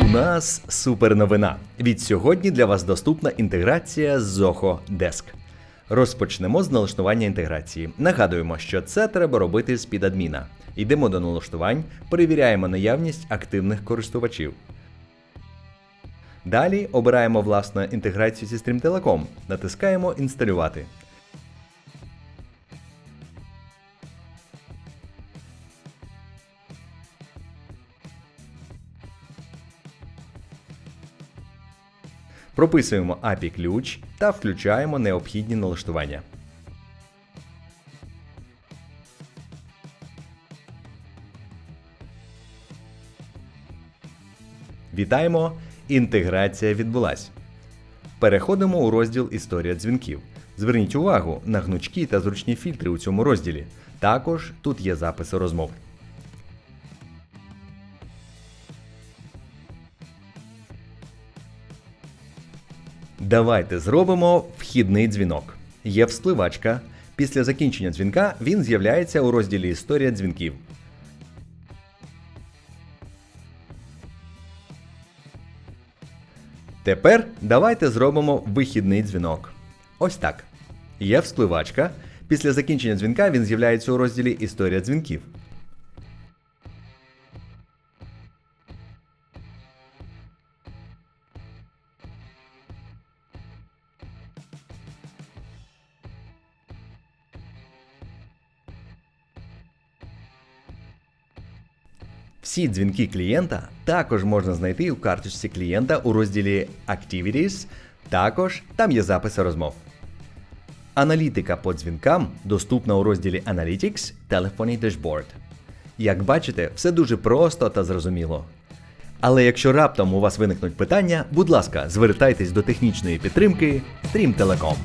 У нас супер новина. Від сьогодні для вас доступна інтеграція з Zoho Desk. Розпочнемо з налаштування інтеграції. Нагадуємо, що це треба робити з під адміна. Йдемо до налаштувань, перевіряємо наявність активних користувачів. Далі обираємо власну інтеграцію зі Telecom, натискаємо Інсталювати. Прописуємо API ключ та включаємо необхідні налаштування. Вітаємо! Інтеграція відбулась. Переходимо у розділ Історія дзвінків. Зверніть увагу на гнучкі та зручні фільтри у цьому розділі. Також тут є записи розмов. Давайте зробимо вхідний дзвінок. Є вспливачка. Після закінчення дзвінка він з'являється у розділі Історія дзвінків. Тепер давайте зробимо вихідний дзвінок. Ось так. Є вспливачка. Після закінчення дзвінка він з'являється у розділі Історія дзвінків. Всі дзвінки клієнта також можна знайти у карточці клієнта у розділі Activities. Також там є записи розмов. Аналітика по дзвінкам доступна у розділі Analytics Telephony Dashboard. Як бачите, все дуже просто та зрозуміло. Але якщо раптом у вас виникнуть питання, будь ласка, звертайтесь до технічної підтримки Stream Telecom.